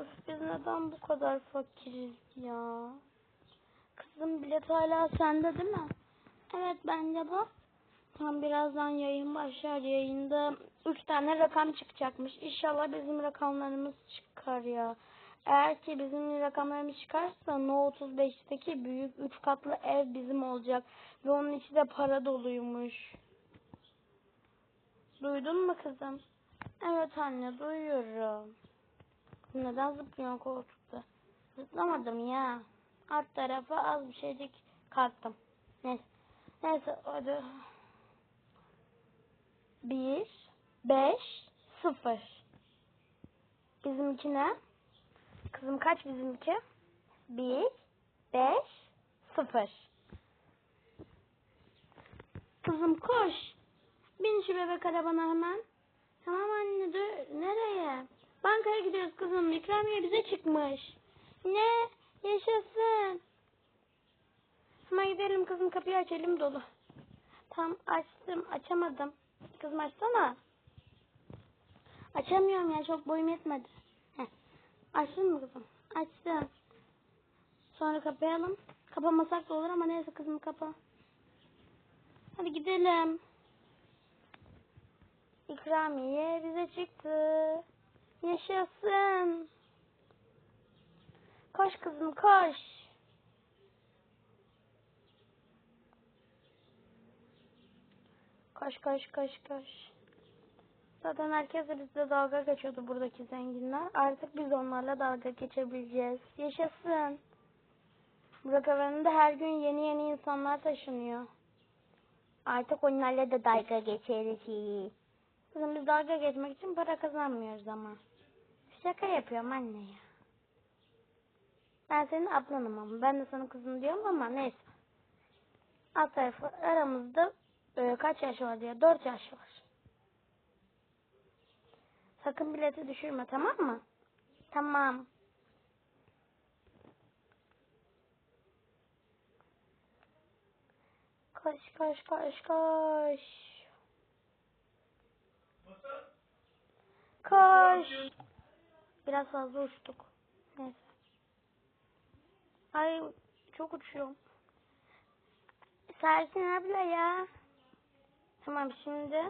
Öf biz neden bu kadar fakiriz ya? Kızım bilet hala sende değil mi? Evet bende bu. Tam birazdan yayın başlar. Yayında 3 tane rakam çıkacakmış. İnşallah bizim rakamlarımız çıkar ya. Eğer ki bizim rakamlarımız çıkarsa No 35'teki büyük 3 katlı ev bizim olacak. Ve onun içi de para doluymuş. Duydun mu kızım? Evet anne duyuyorum. Neden zıplıyorsun koltukta? Zıplamadım ya. Alt tarafa az bir şeycik kalktım. Neyse. Neyse hadi. Bir, beş, sıfır. Bizimki ne? Kızım kaç bizimki? Bir, beş, sıfır. Kızım koş. Bin şu bebek arabana hemen. Tamam anne dur. Nereye? Bankaya gidiyoruz kızım. İkramiye bize çıkmış. Ne? Yaşasın. Hemen gidelim kızım kapıyı aç elim dolu. Tam açtım açamadım. Kızım açsana. Açamıyorum ya çok boyum yetmedi. Heh. Açtın mı kızım? Açtım. Sonra kapayalım. Kapamasak da olur ama neyse kızım kapa. Hadi gidelim. İkramiye bize çıktı. Yaşasın. Koş kızım koş. Koş koş koş koş. Zaten herkes bizle dalga geçiyordu buradaki zenginler. Artık biz onlarla dalga geçebileceğiz. Yaşasın. Burak evinde her gün yeni yeni insanlar taşınıyor. Artık onlarla da dalga geçeriz. Kızım biz dalga geçmek için para kazanmıyoruz ama. Şaka yapıyorum anne ya. Ben senin ablanım ama. Ben de sana kızım diyorum ama neyse. Alt tarafı aramızda e, kaç yaş var diye. Dört yaş var. Sakın bileti düşürme tamam mı? Tamam. Koş koş koş koş. Koş. Biraz fazla uçtuk. Neyse. Ay çok uçuyorum. Sersin abla ya. Tamam şimdi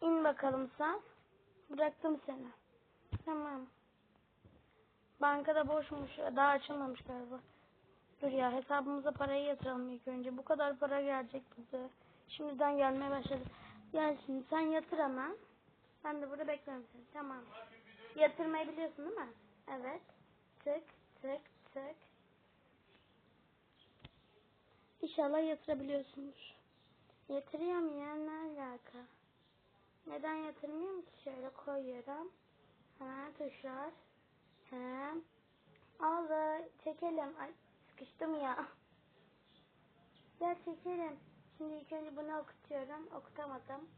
in bakalım sen. Bıraktım seni. Tamam. Bankada boşmuş. Daha açılmamış galiba. Dur ya hesabımıza parayı yatıralım ilk önce. Bu kadar para gelecek bize. Şimdiden gelmeye başladı. Gel şimdi sen yatır hemen. Ben de burada bekliyorum seni. Tamam. Yatırmayı biliyorsun değil mi? Evet. Tık tık tık. İnşallah yatırabiliyorsunuz. Yatırıyorum ya ne alaka? Neden yatırmıyorum ki? Şöyle koyuyorum. Hemen tuşlar. Hem. Aldı. Çekelim. Ay sıkıştım ya. Ya çekelim. Şimdi ilk önce bunu okutuyorum. Okutamadım.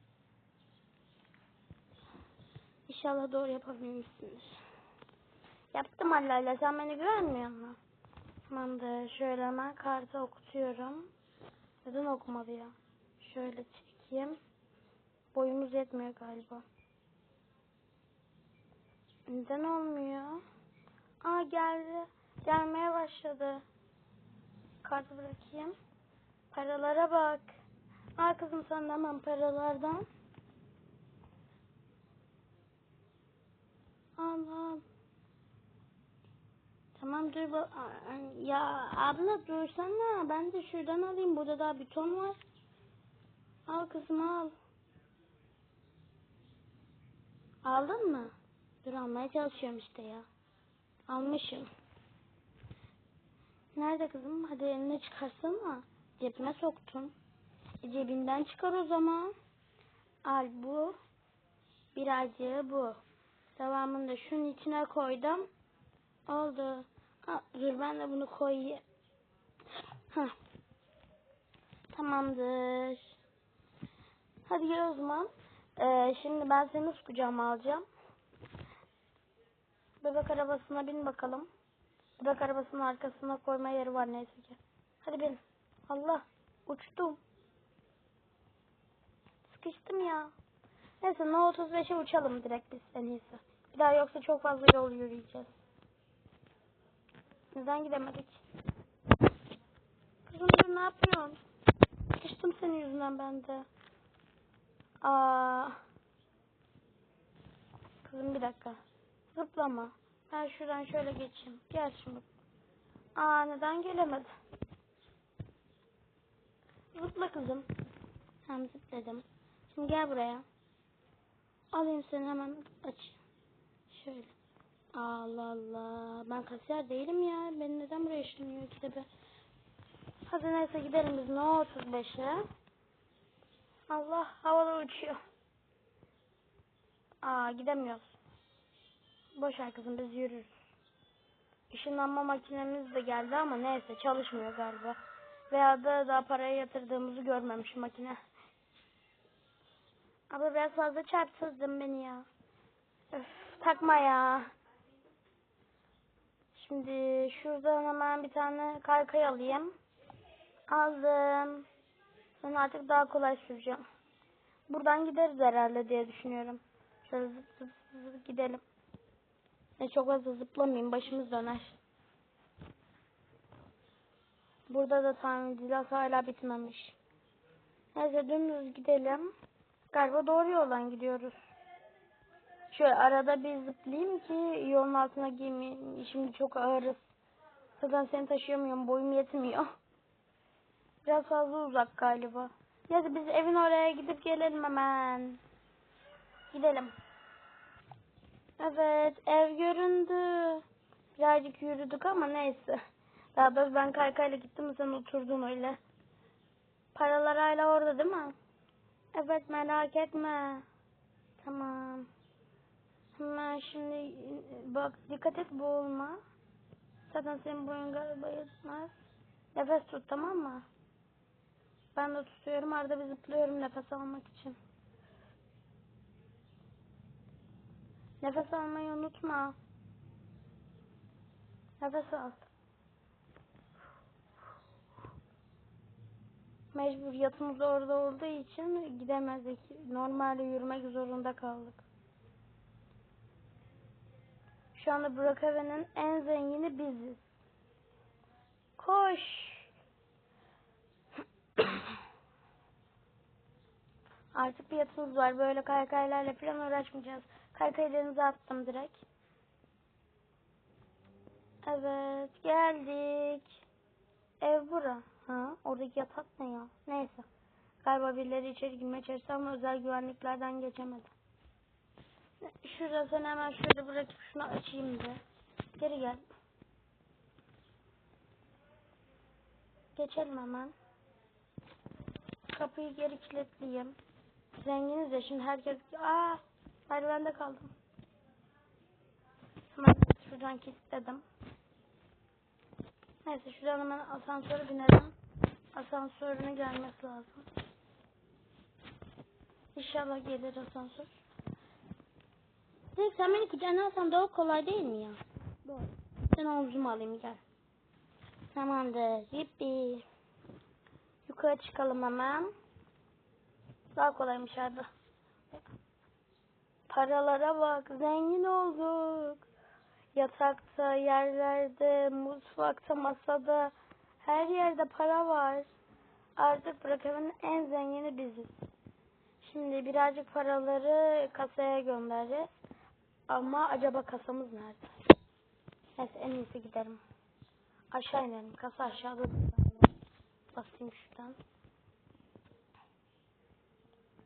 İnşallah doğru yapabilmişsiniz. Yaptım Allah Sen beni görmüyor musun? Tamamdır. Şöyle hemen kartı okutuyorum. Neden okumadı ya? Şöyle çekeyim. Boyumuz yetmiyor galiba. Neden olmuyor? Aa geldi. Gelmeye başladı. Kartı bırakayım. Paralara bak. Aa kızım sen de hemen paralardan. Allah'ım. Tamam dur. bu- Ya abla dursana. Ben de şuradan alayım. Burada daha bir ton var. Al kızım al. Aldın mı? Dur almaya çalışıyorum işte ya. Almışım. Nerede kızım? Hadi eline çıkarsana. Cebime soktun. E, cebinden çıkar o zaman. Al bu. Birazcığı bu. Devamını da şunun içine koydum. Oldu. Dur ben de bunu koyayım. Heh. Tamamdır. Hadi gel o zaman. Ee, şimdi ben seni nasıl kucağıma alacağım? Bebek arabasına bin bakalım. Bebek arabasının arkasına koyma yeri var neyse ki. Hadi bin. Allah. Uçtum. Sıkıştım ya. Neyse No 35'e uçalım direkt biz en iyisi. Bir daha yoksa çok fazla yol yürüyeceğiz. Neden gidemedik? Kızım dur ne yapıyorsun? Sıkıştım senin yüzünden ben de. Aa. Kızım bir dakika. Zıplama. Ben şuradan şöyle geçeyim. Gel şimdi. Aa neden gelemedi? Zıpla kızım. Hem zıpladım. Şimdi gel buraya. Alayım seni hemen aç. Şöyle. Allah Allah. Ben kasiyer değilim ya. Beni neden buraya işlemiyor ki de be? Hadi neyse gidelim biz. No 35'e. Allah havada uçuyor. Aa gidemiyoruz. Boş ver kızım biz yürürüz. Işınlanma makinemiz de geldi ama neyse çalışmıyor galiba. Veya da daha paraya yatırdığımızı görmemiş makine. Abla biraz fazla çarptırdın beni ya. Öf, takma ya. Şimdi şuradan hemen bir tane kaykay alayım. Aldım. Sonra artık daha kolay süreceğim. Buradan gideriz herhalde diye düşünüyorum. Şöyle zıp zıp zıp, zıp gidelim. Ne çok fazla zıplamayayım başımız döner. Burada da tamirciler hala bitmemiş. Neyse dümdüz gidelim. Galiba doğru yoldan gidiyoruz. Şöyle arada bir zıplayayım ki yolun altına girmeyeyim. Şimdi çok ağırız. Zaten seni taşıyamıyorum. Boyum yetmiyor. Biraz fazla uzak galiba. Neyse biz evin oraya gidip gelelim hemen. Gidelim. Evet ev göründü. Birazcık yürüdük ama neyse. Daha doğrusu ben kaykayla gittim sen oturdun öyle. Paralar hala orada değil mi? Evet merak etme. Tamam. Hemen şimdi bak dikkat et boğulma. Zaten senin boyun galiba yetmez. Nefes tut tamam mı? Ben de tutuyorum arada bir zıplıyorum nefes almak için. Nefes almayı unutma. Nefes al. Mecbur yatımız orada olduğu için gidemezdik. Normalde yürümek zorunda kaldık. Şu anda Brookhaven'in en zengini biziz. Koş. Artık bir yatımız var. Böyle kaykaylarla falan uğraşmayacağız. Kaykayı attım direkt. Evet geldik. Ev bura. Ha, oradaki yatak ne ya? Neyse. Galiba birileri içeri girmeye çalıştı ama özel güvenliklerden geçemedi. Şurada sen hemen şurada bırakıp şunu açayım da. Geri gel. Geçelim hemen. Kapıyı geri kilitleyeyim. Zenginiz ya şimdi herkes... Aa, merdivende kaldım. Hemen şuradan kilitledim. Neyse şuradan hemen asansöre binelim. Asansörüne gelmesi lazım. İnşallah gelir asansör. Zek sen beni kucağına alsan daha kolay değil mi ya? Doğru. Sen omzuma alayım gel. Tamamdır. Yippi. Yukarı çıkalım hemen. Daha kolaymış hadi. Paralara bak. Zengin olduk. Yatakta, yerlerde, mutfakta, masada. Her yerde para var. Artık bırakımın en zengini biziz. Şimdi birazcık paraları kasaya göndereceğiz. Ama acaba kasamız nerede? Neyse en iyisi giderim. Aşağı inelim. Kasa aşağıda. Basayım şuradan.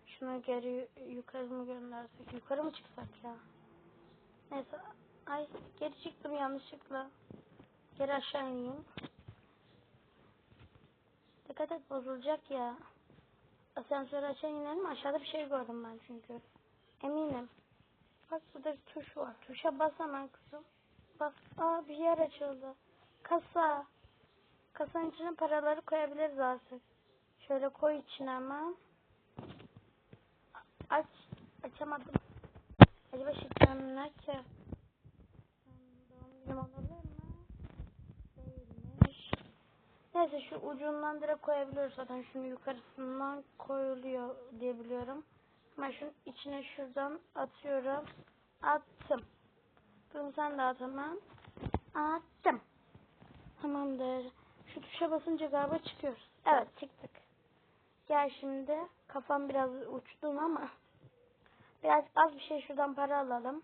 Şunu geri yukarı mı göndersek? Yukarı mı çıksak ya? Neyse. Ay geri çıktım yanlışlıkla. Geri aşağı ineyim. Dikkat et bozulacak ya. Asansörü aşağı inelim. Aşağıda bir şey gördüm ben çünkü. Eminim. Bak burada bir tuş var. Tuşa bas hemen kızım. Bas. Aa bir yer açıldı. Kasa. Kasanın içine paraları koyabiliriz artık. Şöyle koy içine hemen. Aç. Açamadım. Acaba şifrem ne ki? Doğum olabilir mi? Değilmiş. Neyse şu ucundan direkt koyabiliyoruz zaten. Şunu yukarısından koyuluyor diye biliyorum. Hemen şunun içine şuradan atıyorum. Attım. Bunu sen de at hemen. Attım. Tamamdır. Şu tuşa basınca galiba çıkıyoruz. Evet çıktık. Gel şimdi. Kafam biraz uçtun ama. Biraz az bir şey şuradan para alalım.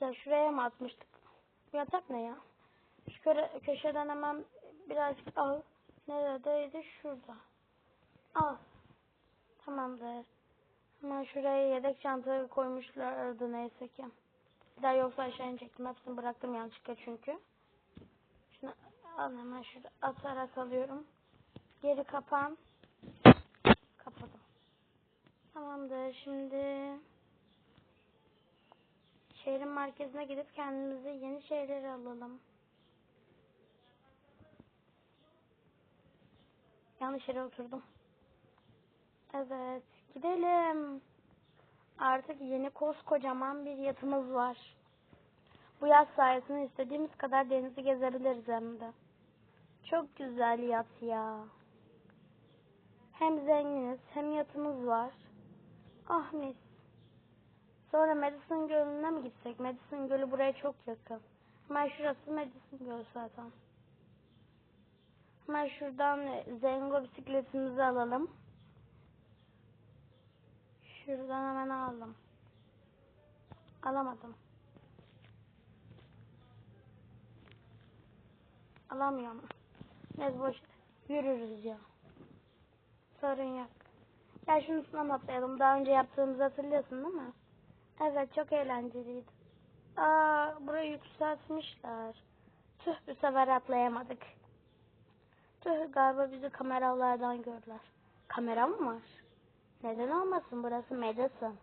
Ya şuraya mı atmıştık? Bu yatak ne ya? Şu köşeden hemen birazcık al. Neredeydi? Şurada. Al. Tamamdır. Hemen şuraya yedek çantayı koymuşlardı neyse ki. Bir daha yoksa aşağı inecektim. Hepsini bıraktım yanlışlıkla çünkü. Şunu al hemen şurada atarak alıyorum. Geri kapan. Kapadım. Tamamdır. Şimdi şehrin merkezine gidip kendimize yeni şeyler alalım. Yanlış yere oturdum. Evet, gidelim. Artık yeni koskocaman bir yatımız var. Bu yat sayesinde istediğimiz kadar denizi gezebiliriz hem de. Çok güzel yat ya. Hem zenginiz hem yatımız var. Ah mis. Sonra Madison Gölü'ne mi gitsek? Madison Gölü buraya çok yakın. Hemen şurası Madison Gölü zaten. Hemen şuradan Zengo bisikletimizi alalım. Şuradan hemen aldım. Alamadım. Alamıyorum. Ne boş yürürüz ya. Sorun yok. Gel şunu üstüne atlayalım. Daha önce yaptığımızı hatırlıyorsun değil mi? Evet çok eğlenceliydi. Aa burayı yükseltmişler. Tüh bu sefer atlayamadık. Tüh galiba bizi kameralardan gördüler. Kamera mı var? Neden olmasın burası Madison.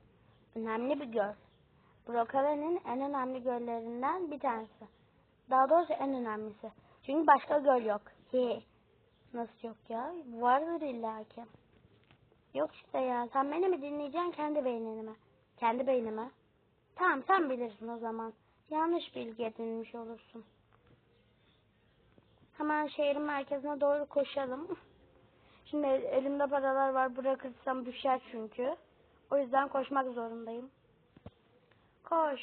Önemli bir göl. Brookhaven'in en önemli göllerinden bir tanesi. Daha doğrusu en önemlisi. Çünkü başka göl yok. Hi. Nasıl yok ya? Vardır illaki. Yok işte ya. Sen beni mi dinleyeceksin kendi beynini? Kendi beynime. Tamam sen bilirsin o zaman. Yanlış bilgi edinmiş olursun. Hemen şehrin merkezine doğru koşalım. Şimdi elimde paralar var. Bırakırsam düşer çünkü. O yüzden koşmak zorundayım. Koş.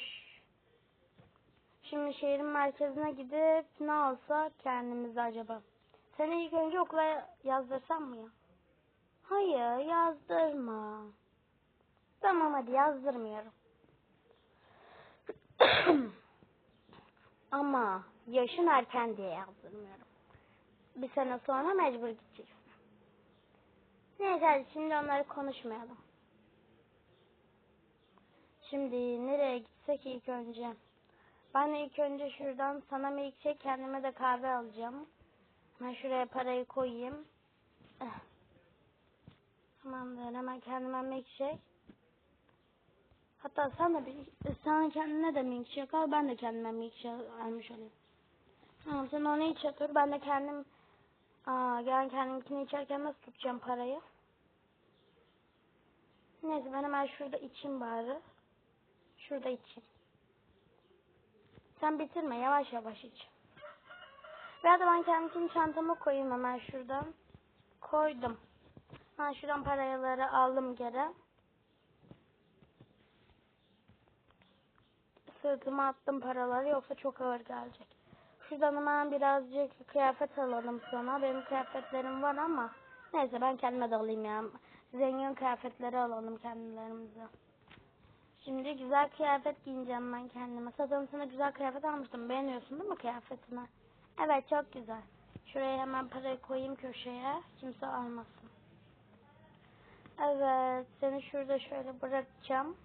Şimdi şehrin merkezine gidip ne alsak kendimize acaba? Seni ilk önce okula yazdırsam mı ya? Hayır yazdırma. Tamam hadi yazdırmıyorum. Ama yaşın erken diye yazdırmıyorum. Bir sene sonra mecbur gideceksin. Neyse hadi şimdi onları konuşmayalım. Şimdi nereye gitsek ilk önce? Ben ilk önce şuradan sana milkshake kendime de kahve alacağım. Ben şuraya parayı koyayım. Eh. Tamamdır hemen kendime milkshake. Hatta sen de bir, sen kendine de milkshake al ben de kendime milkshake almış olayım. Tamam sen onu iç otur ben de kendim Aa, gel kendimkini içerken nasıl tutacağım parayı? Neyse ben hemen şurada içeyim bari. Şurada içeyim. Sen bitirme yavaş yavaş iç. Veya da ben kendimkini çantama koyayım hemen şuradan. Koydum. Ben şuradan paraları aldım geri. Sırtıma attım paraları yoksa çok ağır gelecek. Şuradan hemen birazcık kıyafet alalım sana. Benim kıyafetlerim var ama neyse ben kendime de ya. Zengin kıyafetleri alalım kendilerimize. Şimdi güzel kıyafet giyeceğim ben kendime. Zaten sana güzel kıyafet almıştım. Beğeniyorsun değil mi kıyafetini? Evet çok güzel. Şuraya hemen parayı koyayım köşeye. Kimse almasın. Evet seni şurada şöyle bırakacağım.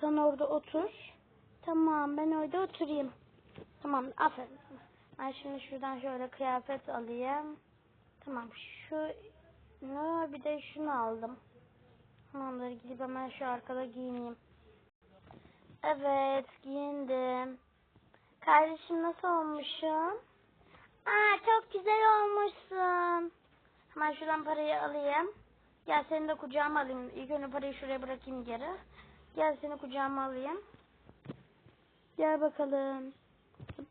Sen orada otur. Tamam ben orada oturayım. Tamam aferin. Ben şimdi şuradan şöyle kıyafet alayım. Tamam şu ne bir de şunu aldım. Tamamdır gidip hemen şu arkada giyineyim. Evet giyindim. Kardeşim nasıl olmuşum? Aa çok güzel olmuşsun. Hemen şuradan parayı alayım. Gel seni de kucağıma alayım. İlk önce parayı şuraya bırakayım geri. Gel seni kucağıma alayım. Gel bakalım.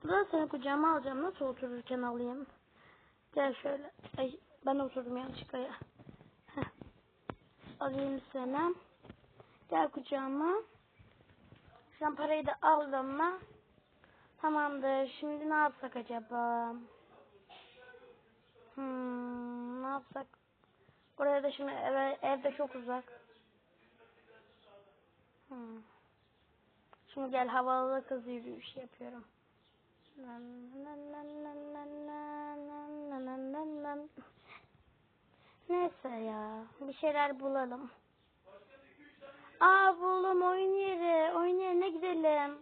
Burada seni kucağıma alacağım. Nasıl otururken alayım? Gel şöyle. Ay ben oturdum yanlışlıkla ya. Heh. Alayım seni. Gel kucağıma. Şu an parayı da aldım mı? Tamamdır. Şimdi ne yapsak acaba? Hmm, ne yapsak? Oraya da şimdi eve, evde çok uzak. Hmm. Şimdi gel havalı kız yürüyüş yapıyorum. Neyse ya. Bir şeyler bulalım. Aa buldum oyun yeri. Oyun yerine gidelim.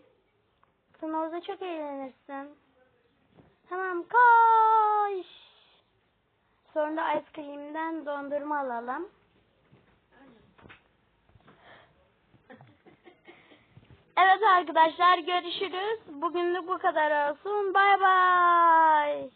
Sen orada çok eğlenirsin. Tamam koş. Sonra da ice cream'den dondurma alalım. Evet arkadaşlar görüşürüz. Bugünlük bu kadar olsun. Bay bay.